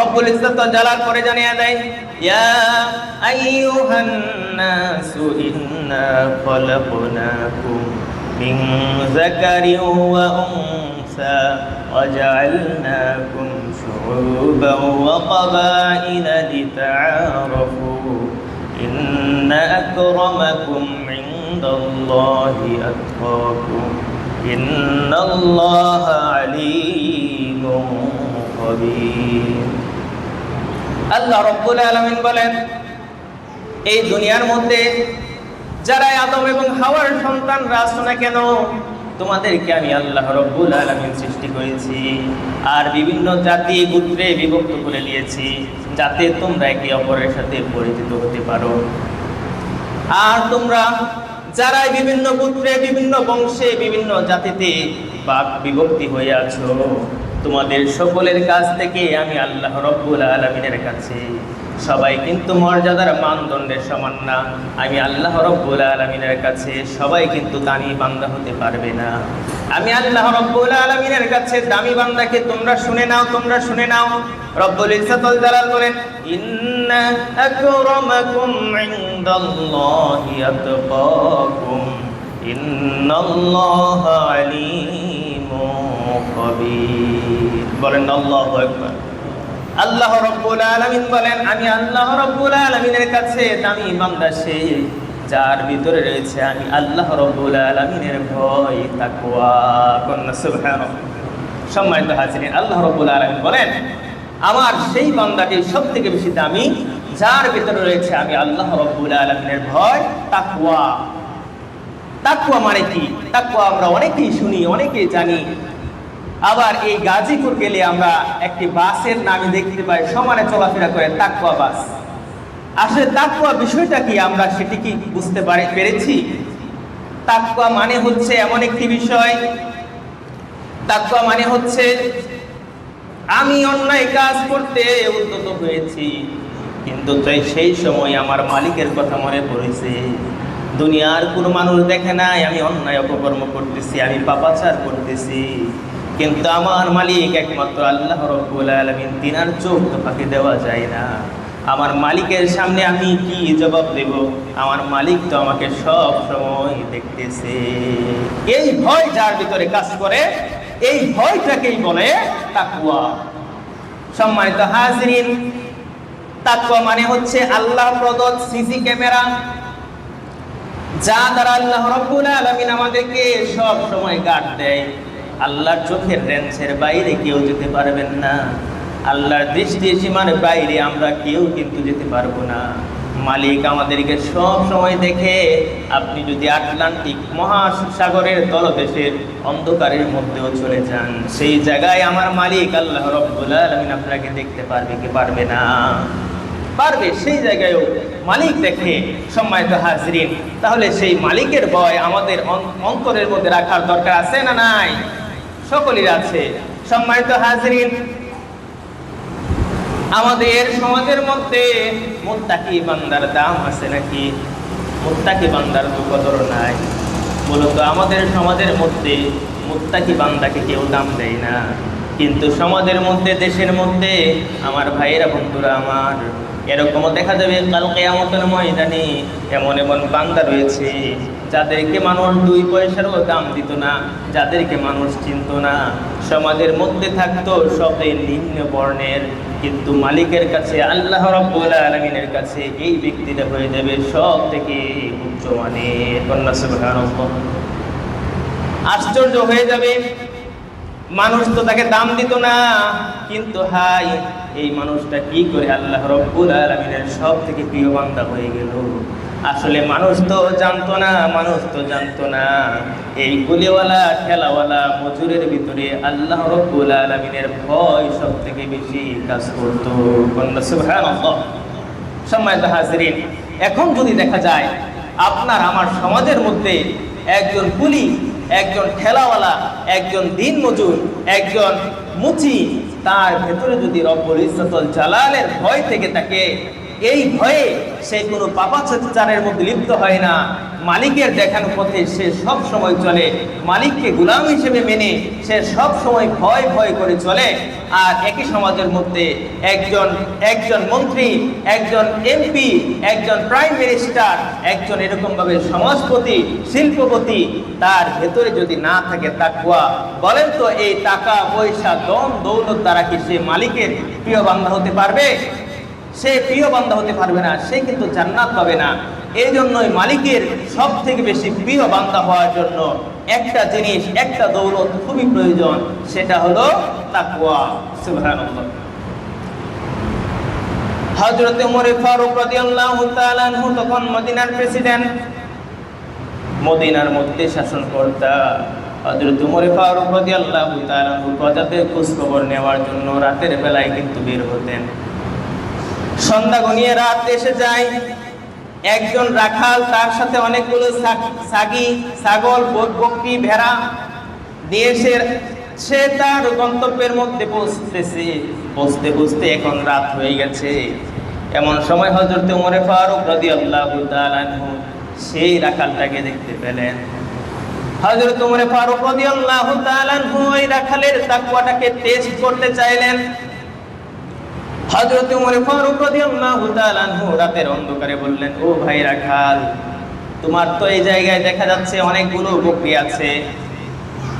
রব্বুল ইজ্জত জালাল করে জানিয়ে দেয় ইয়া আইয়ুহান নাসু ইন্না খলাকনাকুম মিন যাকারিন ওয়া উনসা وجعلناكم شعوبا وقبائل لتعارفوا إن أكرمكم عند الله أتقاكم إن الله عليم خبير আল্লাহ রব্বুল আলামিন বলেন, এই দুনিয়ার মধ্যে যারা আদম এবং হাওয়ার সন্তানরা আসো না কেন, তোমাদেরকে আমি আল্লাহ রব্বুল আলামিন সৃষ্টি করেছি আর বিভিন্ন জাতি গোত্রে বিভক্ত করে নিয়েছি যাতে তোমরা একে অপরের সাথে পরিচিত হতে পারো। আর তোমরা যারা বিভিন্ন গোত্রে, বিভিন্ন বংশে, বিভিন্ন জাতিতে বা বিভক্তি হয়ে আছো তোমাদের সকলের কাছ থেকে আমি আল্লাহ রব্বুল আলমিনের কাছে। সবাই কিন্তু মর্যাদার মানদণ্ডের সমান না। আমি আল্লাহ রব্বুল আলমিনের কাছে, সবাই কিন্তু দামি বান্দা হতে পারবে না। আমি আল্লাহ রব্বুল আলমিনের কাছে দামি বান্দাকে তোমরা শুনে নাও, তোমরা শুনে নাও। রব্বুল জালাল বলেন, ইন্না বলেন বলেন, আমি কাছে দামি বান্দা সে যার ভিতরে রয়েছে আমি আল্লাহ রব্বুল আলামিনের ভয়, তাকওয়া, কন্যা সম্মানিত হাজিরিন, আল্লাহ রব্বুল আলামিন বলেন, আমার সেই বান্দাটি সব থেকে বেশি দামি, যার ভিতরে রয়েছে আমি আল্লাহ রব্বুল আলামিনের ভয় তাকুয়া তাকুয়া মানে কি? তাকুয়া আমরা অনেকেই শুনি, অনেকেই জানি। আবার এই গাজীপুর গেলে আমরা একটি বাসের নামে দেখতে পাই, সমানে চলাফেরা করে তাকুয়া বাস। আসলে তাকুয়া বিষয়টা কি আমরা সেটি কি বুঝতে পারি, পেরেছি? তাকুয়া মানে হচ্ছে এমন একটি বিষয় তাকুয়া মানে হচ্ছে আমি অন্যায় কাজ করতে উদ্যত হয়েছি, কিন্তু তাই সেই সময় আমার মালিকের কথা মনে পড়েছে। দুনিয়ার কোনো মানুষ দেখে নাই, আমি অন্যায় অপকর্ম করতেছি, আমি পাপাচার করতেছি। কিন্তু আমার মালিক একমাত্র আল্লাহ রব্বুল আলমিন, তিনার চোখ তো ফাঁকি দেওয়া যায় না। আমার মালিকের সামনে আমি কি জবাব দেব? আমার মালিক তো আমাকে সব সময় দেখতেছে। এই ভয় যার ভিতরে কাজ করে, এই ভয়টাকেই বলে তাকুয়া সম্মানিত হাজরিন তাকুয়া মানে হচ্ছে আল্লাহ প্রদত্ত সিসি ক্যামেরা, যা দ্বারা আল্লাহ রব্বুল আলামিন আমাদেরকে সব সময় গার্ড দেয়। আল্লাহর চোখের রেঞ্জের বাইরে কেউ যেতে পারবেন না। আল্লাহর দৃষ্টি সীমার বাইরে আমরা কেউ কিন্তু যেতে পারব না। মালিক আমাদেরকে সব সময় দেখে, আপনি যদি আটলান্টিক মহাসাগরের তলদেশের অন্ধকারের মধ্যেও চলে যান, সেই জায়গায় আমার মালিক আল্লাহ রব্বুল আপনাকে দেখতে পারবে কি পারবে না। পারবে সেই জায়গায়ও মালিক দেখে সম্মানিত হাজরিন। তাহলে সেই মালিকের ভয় আমাদের অন- অন্তরের মধ্যে রাখার দরকার আছে না নাই? সকলের আছে। সম্মানিত হাজরিন, আমাদের সমাজের মধ্যে মুত্তাকি বান্দার দাম আছে নাকি? মুত্তাকি বান্দার কদর নাই। মূলত আমাদের সমাজের মধ্যে মুত্তাকি বান্দাকে কেউ দাম দেয় না। কিন্তু সমাজের মধ্যে, দেশের মধ্যে, আমার ভাইয়েরা, বন্ধুরা আমার, এরকমও দেখা যাবে কাল কেয়ামতের ময়দানে এমন এমন বান্দা রয়েছে যাদেরকে মানুষ দুই পয়সারও দাম দিত না, যাদেরকে মানুষ চিনত না। সমাজের মধ্যে থাকতো সবে নিম্ন বর্ণের, কিন্তু মালিকের কাছে, আল্লাহ রব্বুল আলমিনের কাছে এই ব্যক্তিটা হয়ে যাবে সব থেকে উচ্চ মানের। আশ্চর্য হয়ে যাবে, মানুষ তো তাকে দাম দিত না, কিন্তু হাই এই মানুষটা কি করে আল্লাহ রব্বুল আলমিনের সব থেকে প্রিয় বান্দা হয়ে গেল। আসলে মানুষ তো জানতো না, মানুষ তো জানতো না এই গুলিওয়ালা, ঠেলাওয়ালা মজুরের ভিতরে আল্লাহ রব্বুল আলমিনের ভয় সব থেকে বেশি কাজ করতো। সম্মানিত হাজরিন, এখন যদি দেখা যায় আপনার আমার সমাজের মধ্যে একজন কুলি, একজন ঠেলাওয়ালা, একজন দিন মজুর, একজন মুচি, তার ভেতরে যদি রব্বুল ইজ্জতুল জালালের ভয় থেকে থাকে এই ভয়ে সে কোনো পাপাচারের মধ্যে লিপ্ত হয় না। মালিকের দেখানো পথে সে সব সময় চলে। মালিককে গুলাম হিসেবে মেনে সে সব সময় ভয় ভয় করে চলে। আর একই সমাজের মধ্যে একজন একজন মন্ত্রী, একজন এমপি একজন প্রাইম মিনিস্টার একজন এরকমভাবে সমাজপতি, শিল্পপতি, তার ভেতরে যদি না থাকে তাকুয়া বলেন তো এই টাকা পয়সা দম দৌলত দ্বারা কি সে মালিকের প্রিয় বান্ধা হতে পারবে? সে প্রিয় বান্ধা হতে পারবে না, সে কিন্তু জান্নাত পাবে না। এই জন্যই মালিকের সব থেকে বেশি প্রিয় বান্ধা হওয়ার জন্য একটা জিনিস, একটা দৌলত খুবই প্রয়োজন, সেটা হলো তাকুয়া সুবহানাল্লাহ। হযরত ওমর ফারুক রাদিয়াল্লাহু তাআলা আনহু তখন মদিনার প্রেসিডেন্ট। মদিনার মধ্যে শাসন কর্তা হযরত ওমর ফারুক রাদিয়াল্লাহু তাআলা আনহু প্রজাদের খোঁজ খবর নেওয়ার জন্য রাতের বেলায় কিন্তু বের হতেন। সন্ধ্যা গনিয়ে রাত এসে যায়। একজন রাখাল, তার সাথে অনেকগুলো ছাগি ছাগল ব- বকরি, ভেড়া দিয়ে সে তার গন্তব্যের মধ্যে পৌঁছতেছে। পৌঁছতে পৌঁছতে এখন রাত হয়ে গেছে। এমন সময় হজরত উমরে ফারুক তাআলা আনহু সেই রাখালটাকে দেখতে পেলেন। হযরত ওমর ফারুক তাআলা আনহু ওই রাখালের তাকওয়াটাকে টেস্ট করতে চাইলেন। হযরত ওমর ফারুক রাদিয়াল্লাহু তাআলা আনহু রাতের অন্ধকারে বললেন, ও ভাই রাখাল তোমার তো এই জায়গায় দেখা যাচ্ছে অনেকগুলো বকরি আছে।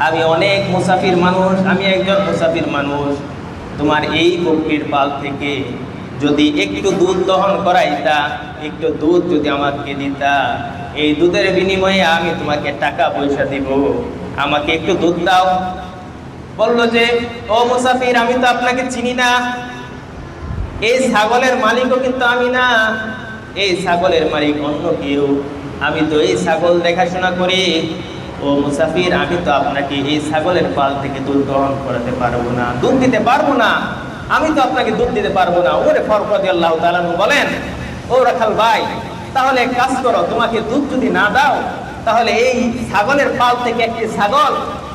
আমি অনেক মুসাফির মানুষ, আমি একজন মুসাফির মানুষ। তোমার এই বকরির পাল থেকে যদি একটু দুধ দহন করাইতা, একটু দুধ যদি আমাকে দিতা, এই দুধের বিনিময়ে আমি তোমাকে টাকা পয়সা দিব। আমাকে একটু দুধ দাও। বলল যে, ও মুসাফির, আমি তো আপনাকে চিনি না। এই ছাগলের মালিকও কিন্তু আমি না। এই ছাগলের মালিক অন্য কেউ। আমি তো এই ছাগল দেখাশোনা করি। ও মুসাফির, আমি তো আপনাকে এই ছাগলের পাল থেকে দুধ গ্রহণ করাতে পারব না। দুধ দিতে পারব না। আমি তো আপনাকে দুধ দিতে পারব না। ওরে ফরফতি আল্লাহ তালানু বলেন, ও রাখাল ভাই, তাহলে কাজ করো, তোমাকে দুধ যদি না দাও, তাহলে এই ছাগলের পাল থেকে একটি ছাগল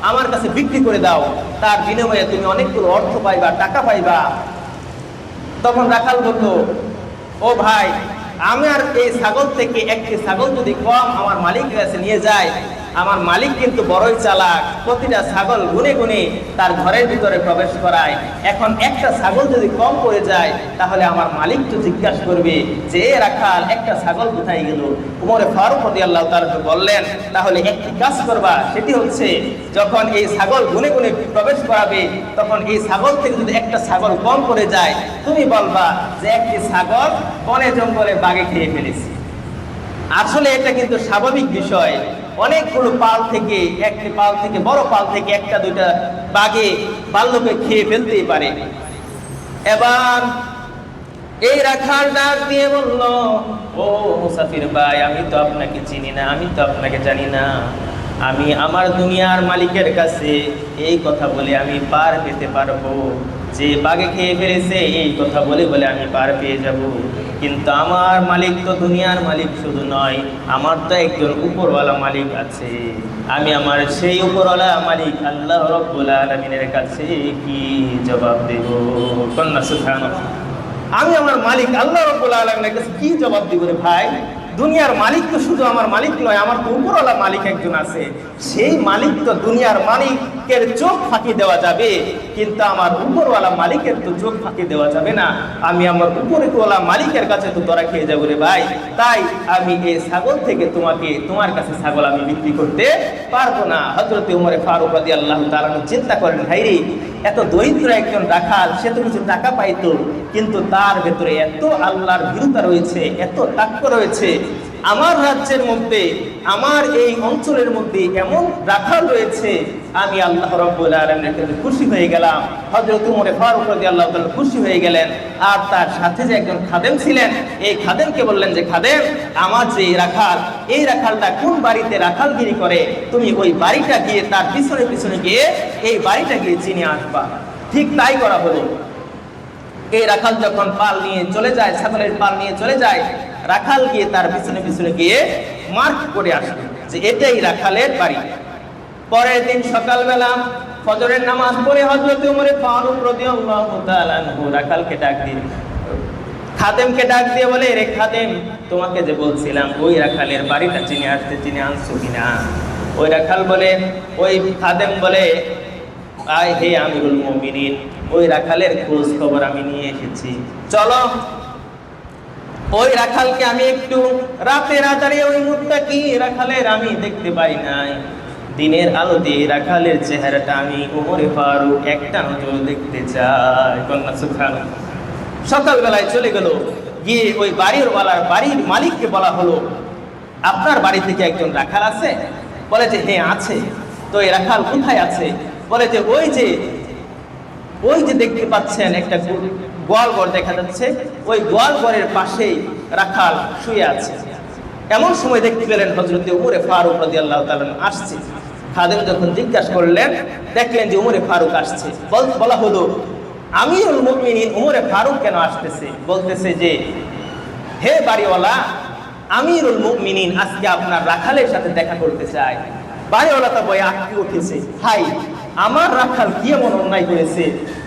আমার কাছে বিক্রি করে দাও। তার বিনিময়ে তুমি অনেকগুলো অর্থ পাইবা, টাকা পাইবা। তখন রাখাল বলল ও ভাই, আমি আর এই ছাগল থেকে একটি ছাগল যদি কম আমার মালিক কাছে নিয়ে যায় আমার মালিক কিন্তু বড়ই চালাক, প্রতিটা ছাগল গুনে গুনে তার ঘরের ভিতরে প্রবেশ করায়। এখন একটা ছাগল যদি কম পড়ে যায়, তাহলে আমার মালিক তো জিজ্ঞাসা করবে যে রাখাল, একটা ছাগল কোথায় গেল? উমরে ফারুক আল্লাহ তার বললেন, তাহলে একটি কাজ করবা, সেটি হচ্ছে যখন এই ছাগল গুনে গুনে প্রবেশ করাবে, তখন এই ছাগল থেকে যদি একটা ছাগল কম পড়ে যায়, তুমি বলবা যে, একটি ছাগল বনে জঙ্গলে বাগে খেয়ে ফেলেছে। আসলে এটা কিন্তু স্বাভাবিক বিষয়। অনেকগুলো পাল থেকে, একটি পাল থেকে, বড় পাল থেকে একটা, দুইটা বাঘে বাল্যকে খেয়ে ফেলতেই পারে। এবার এই রাখাল ডাক দিয়ে বলল, ও মুসাফির ভাই, আমি তো আপনাকে চিনি না, আমি তো আপনাকে জানি না। আমি আমার দুনিয়ার মালিকের কাছে এই কথা বলে আমি পার পেতে পারব। যে বাঘে খেয়ে ফেলেছে, এই কথা বলে বলে আমি পার পেয়ে যাব। কিন্তু আমার মালিক তো দুনিয়ার মালিক শুধু নয়, আমার তো একজন উপরওয়ালা মালিক আছে। আমি আমার সেই উপরওয়ালা মালিক আল্লাহ রব্বুল আলমিনের কাছে কি জবাব দেব? কন্যা, সুবহানাল্লাহ। আমি আমার মালিক আল্লাহ রব্বুল আলমের কাছে কি জবাব দিব রে ভাই? দুনিয়ার মালিক তো শুধু আমার মালিক নয়, আমার তো উপরওয়ালা মালিক একজন আছে। সেই মালিক তো দুনিয়ার মালিকের চোখ ফাঁকি দেওয়া যাবে, কিন্তু আমার উপরওয়ালা মালিকের তো চোখ ফাঁকি দেওয়া যাবে না। আমি আমার উপরওয়ালা মালিকের কাছে তো ধরা খেয়ে যাব রে ভাই। তাই আমি এই ছাগল থেকে তোমাকে, তোমার কাছে ছাগল আমি বিক্রি করতে পারব না। হজরত উমরে ফারুক রাদি আল্লাহ তালানু চিন্তা করেন, ভাই রে, এত দরিদ্র একজন রাখাল, সে তো কিছু টাকা পাইতো, কিন্তু তার ভেতরে এত আল্লাহর বিরুদ্ধা রয়েছে, এত টাক্য রয়েছে আমার রাজ্যের মধ্যে, আমার এই অঞ্চলের মধ্যে এমন রাখাল রয়েছে, আমি আল্লাহ খুশি হয়ে গেলাম। হজরত উমরে ফারুক রাদি আল্লাহ খুশি হয়ে গেলেন। আর তার সাথে যে একজন খাদেম ছিলেন, এই খাদেমকে বললেন যে, খাদেম, আমার যে রাখাল, এই রাখালটা কোন বাড়িতে রাখালগিরি করে? তুমি ওই বাড়িটা গিয়ে তার পিছনে পিছনে গিয়ে এই বাড়িটা গিয়ে চিনে আসবা। ঠিক তাই করা হলো। এই রাখাল যখন পাল নিয়ে চলে যায়, ছাগলের পাল নিয়ে চলে যায়, রাখাল গিয়ে তার পিছনে পিছনে গিয়ে মার্ক করে আসলো যে এটাই রাখালের বাড়ি। পরের দিন সকালবেলা ফজরের নামাজ পড়ে হজরত উমরে ফারুক রাদিয়াল্লাহু তাআলা রাখালকে ডাক দিয়ে, খাদেমকে ডাক দিয়ে বলে, রে খাদেম, তোমাকে যে বলছিলাম, ওই রাখালের বাড়িটা চিনে আসতে, চিনে আনছো কিনা? ওই রাখাল বলে, ওই খাদেম বলে আয় হে আমিরুল মুমিনিন, ওই রাখালের খোঁজ খবর আমি নিয়ে এসেছি। চলো, ওই রাখালকে আমি একটু রাতে রাতারে ওই মুখটা কি রাখালের আমি দেখতে পাই নাই। দিনের আলো দিয়ে রাখালের চেহারাটা আমি উমরে ফারুক একটা নজর দেখতে চাই। কন্যা সুখান সকালবেলায় চলে গেল, গিয়ে ওই বাড়ির ওয়ালার বাড়ির মালিককে বলা হলো, আপনার বাড়ি থেকে একজন রাখাল আছে? বলে যে হ্যাঁ আছে। তো এই রাখাল কোথায় আছে? বলে যে ওই যে ওই যে দেখতে পাচ্ছেন একটা গোয়ালঘর দেখা যাচ্ছে, ওই গোয়ালঘরের পাশেই রাখাল শুয়ে আছে। এমন সময় দেখতে পেলেন হজরতে উমরে ফারুক রাজি আল্লাহ আসছে। খাদেম যখন জিজ্ঞাসা করলেন, দেখলেন যে উমরে ফারুক আসছে। বল- হলো, আমিরুল মুমিনিন উমরে ফারুক কেন আসতেছে? বলতেছে যে, হে বাড়িওয়ালা, আমিরুল মুমিনিন আজকে আপনার রাখালের সাথে দেখা করতে চায় বাড়িওয়ালা তো বই আটকে উঠেছে। হাই আমার রাখাল কি এমন অন্যায় করেছে?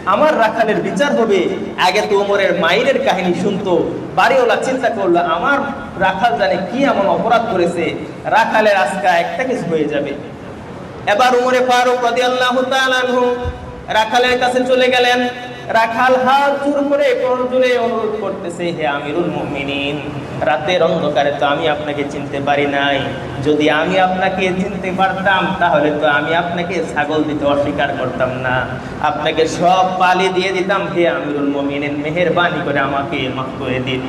আমার রাখালের বিচার হবে। আগে তো ওমরের মায়ের কাহিনী শুনতো। বাড়িওয়ালা চিন্তা করল, আমার রাখাল জানে কি এমন অপরাধ করেছে? রাখালের আজকা একটা কিছু হয়ে যাবে। এবার উমরে ফারুক রাদিয়াল্লাহু তাআলা রাখালের কাছে চলে গেলেন। রাখাল হাত জোর করে করজোরে অনুরোধ করতেছে, হে আমিরুল মুমিনিন, রাতের অন্ধকারে তো আমি আপনাকে চিনতে পারি নাই। যদি আমি আপনাকে চিনতে পারতাম, তাহলে তো আমি আপনাকে ছাগল দিতে অস্বীকার করতাম না। আপনাকে সব পালি দিয়ে দিতাম, হে আমিরুল মুমিনিন, মেহরবানি করে আমাকে মাফ করে দিন।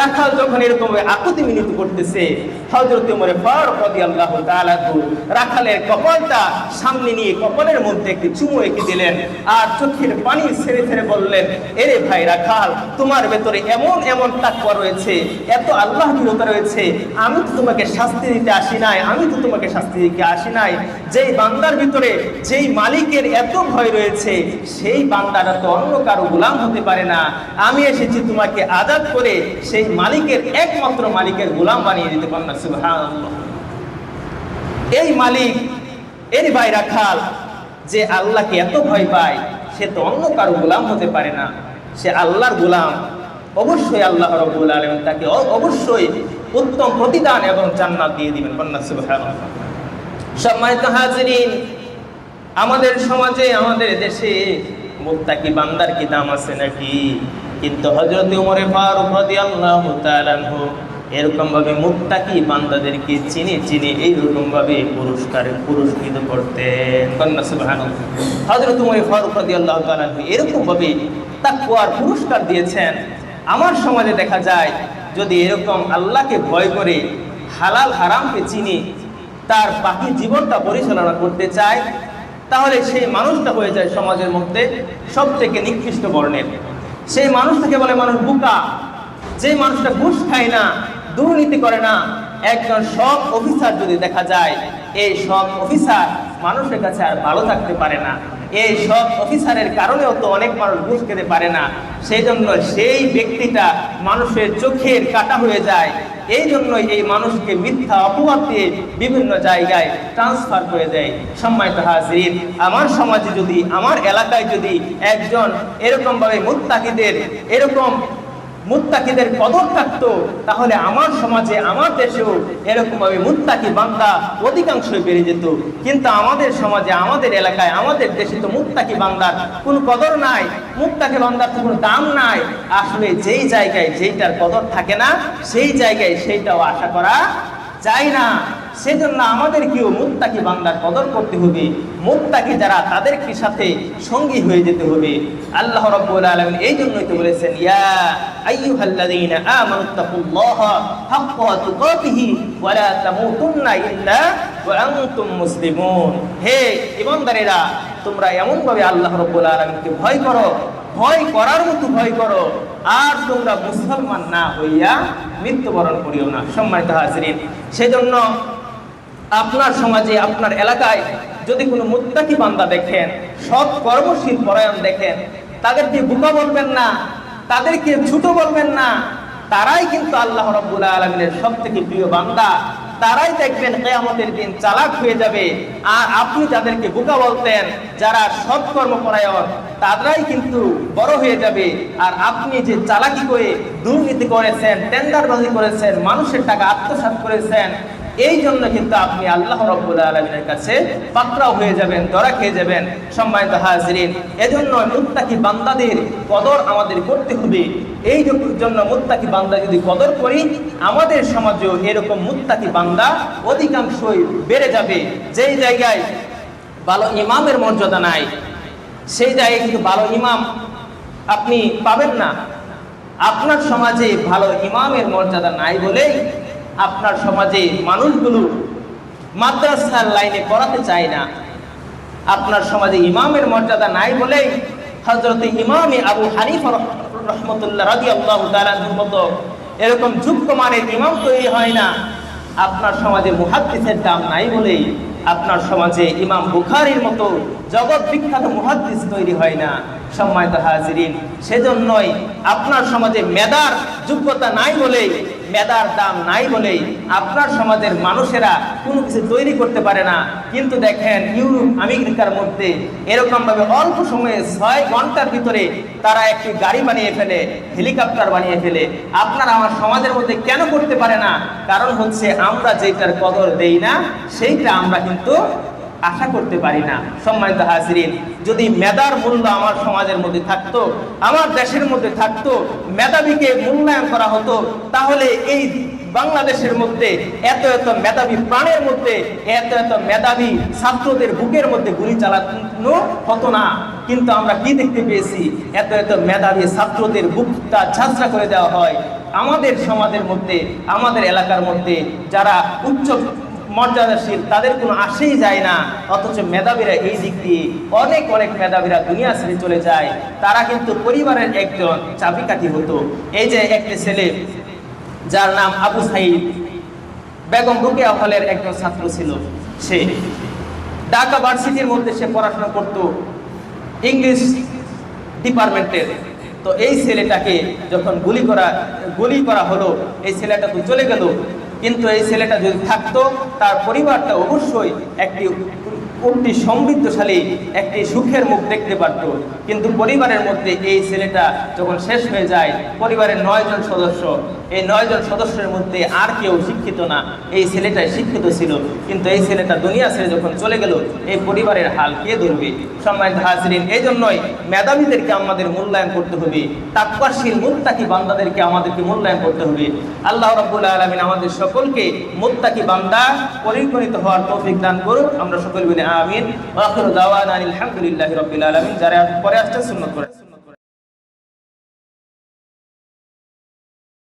রাখাল যখন এরকম আকুতি মিনতি করতেছে, হযরত ওমর ফারুক রাদিয়াল্লাহু তাআলা রাখালের কপালটা সামনে নিয়ে কপালের মধ্যে একটি চুমু এঁকে দিলেন আর চোখের পানি ছেড়ে ছেড়ে বললেন, এরে ভাই রাখাল, তোমার ভেতরে এমন এমন তাকওয়া রয়েছে, এত আল্লাহ বিরতা রয়েছে, আমি তো তোমাকে শাস্তি দিতে আসি নাই, আমি তো তোমাকে শাস্তি দিতে আসি নাই। যেই বান্দার ভিতরে যেই মালিকের এত ভয় রয়েছে, সেই বান্দাটা তো অন্য কারও গোলাম হতে পারে না। আমি এসেছি তোমাকে আজাদ করে সেই মালিকের একমাত্র মালিকের গোলাম বানিয়ে দিতে পারেন না, সুবহানাল্লাহ। এই মালিক, এর ভাই রাখাল যে আল্লাহকে এত ভয় পায়, সে তো অন্য কারও গোলাম হতে পারে না। সে আল্লাহর গোলাম, অবশ্যই আল্লাহ রব্বুল আলামিন তাকে অবশ্যই উত্তম প্রতিদান এবং জান্নাত দিয়ে দিবেন কন্যা সুবহানাল্লাহ। সম্মানিত হাজিরিন, আমাদের সমাজে, আমাদের দেশে মুত্তাকি বান্দার কি দাম আছে নাকি? কিন্তু হযরত ওমর ফারুক রাদিয়াল্লাহু তাআলা আনহু এরকম ভাবে মুত্তাকি বান্দাদেরকে চিনে চিনে এইরকম ভাবে পুরস্কারে পুরস্কৃত করতেন। কন্যা সুবহানাল্লাহ। হযরত ওমর ফারুক রাদিয়াল্লাহু তাআলা আনহু এরকম ভাবে তাকওয়ার পুরস্কার দিয়েছেন। আমার সমাজে দেখা যায়, যদি এরকম আল্লাহকে ভয় করে হালাল হারামকে চিনি, তার বাকি জীবনটা পরিচালনা করতে চায়, তাহলে সেই মানুষটা হয়ে যায় সমাজের মধ্যে সব থেকে নিকৃষ্ট বর্ণের। সেই মানুষটাকে বলে, মানুষ বুকা, যে মানুষটা ঘুষ খায় না, দুর্নীতি করে না, একজন সব অফিসার যদি দেখা যায়, এই সব অফিসার মানুষের কাছে আর ভালো থাকতে পারে না। এই সব অফিসারের কারণেও তো অনেক মানুষ ঘুষ খেতে পারে না। সেই জন্য সেই ব্যক্তিটা মানুষের চোখের কাটা হয়ে যায়। এই জন্যই এই মানুষকে মিথ্যা অপবাদ দিয়ে বিভিন্ন জায়গায় ট্রান্সফার করে দেয়। সম্মানিত হাজির আমার সমাজে যদি, আমার এলাকায় যদি একজন এরকমভাবে মুত্তাকিদের, এরকম মুত্তাকিদের কদর থাকতো তাহলে আমার সমাজে, আমার দেশেও এরকমভাবে মুত্তাকি বান্দা অধিকাংশই বেড়ে যেত। কিন্তু আমাদের সমাজে, আমাদের এলাকায়, আমাদের দেশে তো মুত্তাকি বান্দার কোনো কদর নাই। মুক্তাকি বান্দার তো কোনো দাম নাই। আসলে যেই জায়গায় যেইটার কদর থাকে না, সেই জায়গায় সেইটাও আশা করা যায় না। সেজন্য আমাদেরকেও মুত্তাকি বান্দার কদর করতে হবে। মুত্তাকি যারা, তাদেরকে সাথে সঙ্গী হয়ে যেতে হবে। আল্লাহ রাব্বুল আলামিন এই জন্যই তো বলেছেন, ইয়া আইয়ুহাল্লাযীনা আমানুত্তাকুল্লাহা হাক্কা তুকাতিহি ওয়া লা তামুতুন্না ইল্লা ওয়া আনতুম মুসলিমুন। হে ঈমানদারেরা তোমরা এমন ভাবে আল্লাহ রাব্বুল আলামিনকে ভয় করো, ভয় করার মতো ভয় করো, আর তোমরা মুসলমান না হইয়া মৃত্যুবরণ করিও না। সম্মানিত হাজিরিন, সেজন্য আপনার সমাজে, আপনার এলাকায় যদি কোনো মুত্তাকি বান্দা দেখেন, সৎ কর্মশীল পরায়ণ দেখেন তাদেরকে বোকা বলবেন না, তাদেরকে ছোট বলবেন না, তারাই কিন্তু আল্লাহ রব্বুল আলমিনের সব থেকে প্রিয় বান্দা। তারাই দেখবেন কেয়ামতের দিন চালাক হয়ে যাবে। আর আপনি যাদেরকে বোকা বলতেন, যারা সৎকর্মপরায়ণ, তারাই কিন্তু বড় হয়ে যাবে। আর আপনি যে চালাকি করে দুর্নীতি করেছেন, টেন্ডারবাজি করেছেন, মানুষের টাকা আত্মসাত করেছেন এই জন্য কিন্তু আপনি আল্লাহ রব্বুল আলমিনের কাছে পাকড়াও হয়ে যাবেন, ধরা খেয়ে যাবেন, সম্মানিত হাজরিন। এজন্য মুত্তাকি বান্দাদের কদর আমাদের করতে হবে। এই জন্য মুত্তাকি বান্দা যদি কদর করি, আমাদের সমাজেও এরকম মুত্তাকি বান্দা অধিকাংশই বেড়ে যাবে। যেই জায়গায় ভালো ইমামের মর্যাদা নাই, সেই জায়গায় কিন্তু ভালো ইমাম আপনি পাবেন না। আপনার সমাজে ভালো ইমামের মর্যাদা নাই বলেই আপনার সমাজে মানুষগুলো মাদ্রাসার লাইনে পড়াতে চায় না। আপনার সমাজে ইমামের মর্যাদা নাই বলেই হজরত ইমামে আবু হানিফ রহমতুল্লাহ রাজি আল্লাহ মতো এরকম যুক্ত মানের ইমাম তৈরি হয় না। আপনার সমাজে মুহাদ্দিসের দাম নাই বলেই আপনার সমাজে ইমাম বুখারির মতো জগৎ বিখ্যাত মুহাদ্দিস তৈরি হয় না। সম্মানিত হাজিরিন, সেজন্যই আপনার সমাজে মেধার যোগ্যতা নাই বলেই মেধার দাম নাই বলেই আপনার সমাজের মানুষেরা কোনো কিছু তৈরি করতে পারে না। কিন্তু দেখেন, ইউরোপ, আমেরিকার মধ্যে এরকমভাবে অল্প সময়ে ছয় ঘণ্টার ভিতরে তারা একটি গাড়ি বানিয়ে ফেলে, হেলিকপ্টার বানিয়ে ফেলে। আপনার আমার সমাজের মধ্যে কেন করতে পারে না? কারণ হচ্ছে আমরা যেটার কদর দেই না, সেইটা আমরা কিন্তু আশা করতে পারি না। সম্মানিত হাজরিন, যদি মেধার মূল্য আমার সমাজের মধ্যে থাকতো, আমার দেশের মধ্যে থাকতো, মেধাবীকে মূল্যায়ন করা হতো, তাহলে এই বাংলাদেশের মধ্যে এত এত মেধাবী প্রাণের মধ্যে, এত এত মেধাবী ছাত্রদের বুকের মধ্যে গুলি চালানো হতো না। কিন্তু আমরা কি দেখতে পেয়েছি? এত এত মেধাবী ছাত্রদের বুকটা ঝাঁঝরা করে দেওয়া হয়। আমাদের সমাজের মধ্যে, আমাদের এলাকার মধ্যে যারা উচ্চ মর্যাদাশীল, তাদের কোনো আসেই যায় না। অথচ মেধাবীরা এই দিক দিয়ে অনেক অনেক মেধাবীরা দুনিয়া ছেড়ে চলে যায়। তারা কিন্তু পরিবারের একজন চাবিকাঠি হতো। এই যে একটি ছেলে, যার নাম আবু সাইদ, বেগম রুকেয়া হলের একজন ছাত্র ছিল সে। ঢাকা ভার্সিটির মধ্যে সে পড়াশোনা করত ইংলিশ ডিপার্টমেন্টের তো এই ছেলেটাকে যখন গুলি করা গুলি করা হলো, এই ছেলেটা তো চলে গেল। কিন্তু এই ছেলেটা যদি থাকতো তার পরিবারটা অবশ্যই একটি অতি সমৃদ্ধশালী একটি সুখের মুখ দেখতে পারত। কিন্তু পরিবারের মধ্যে এই ছেলেটা যখন শেষ হয়ে যায়, পরিবারের নয়জন সদস্য, এই নয়জন সদস্যের মধ্যে আর কেউ শিক্ষিত না। এই ছেলেটাই শিক্ষিত ছিল। কিন্তু এই ছেলেটা দুনিয়া ছেড়ে যখন চলে গেল, এই পরিবারের হাল কে ধরবে? সম্মানিত হাজরিন এই জন্যই মেধাবীদেরকে আমাদের মূল্যায়ন করতে হবে। তাকবাসীল মুত্তাকি বান্দাদেরকে আমাদেরকে মূল্যায়ন করতে হবে। আল্লাহ রাব্বুল আলামিন আমাদের সকলকে মুত্তাকি বান্দা পরিগণিত হওয়ার তৌফিক দান করুন আমরা সকল বলি আমিন। আলহামদুলিল্লাহ রবিল আলামিন। যারা পরে আসছে সুন্নাত করে